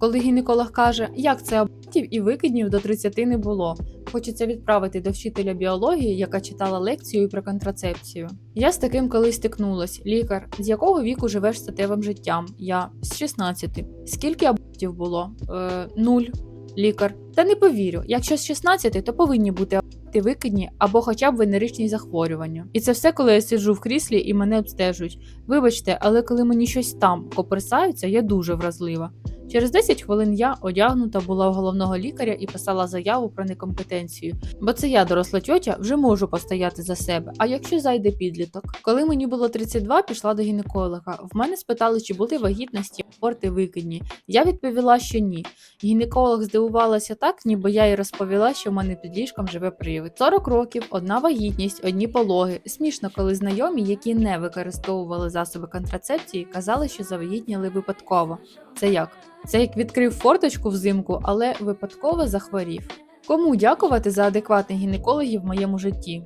Коли гінеколог каже, як це абортів і викиднів до 30 не було, хочеться відправити до вчителя біології, яка читала лекцію про контрацепцію. Я з таким колись стикнулась. Лікар, з якого віку живеш статевим життям? Я з 16. Скільки абортів було? Е, нуль. Лікар. Та не повірю. Якщо з 16, то повинні бути аборти викидні або хоча б венеричні захворювання. І це все, коли я сиджу в кріслі і мене обстежують. Вибачте, але коли мені щось там коперсаються, я дуже вразлива. Через 10 хвилин я одягнута була у головного лікаря і писала заяву про некомпетенцію, бо це я, доросла тьотя, вже можу постояти за себе. А якщо зайде підліток? Коли мені було 32, пішла до гінеколога. В мене спитали, чи були вагітності аборти викидні. Я відповіла, що ні. Гінеколог здивувалася так, ніби я їй розповіла, що в мене під ліжком живе привид. 40 років, одна вагітність, одні пологи. Смішно, коли знайомі, які не використовували засоби контрацепції, казали, що завагітніли випадково. Це як? Це як відкрив форточку взимку, але випадково захворів. Кому дякувати за адекватних гінекологів в моєму житті?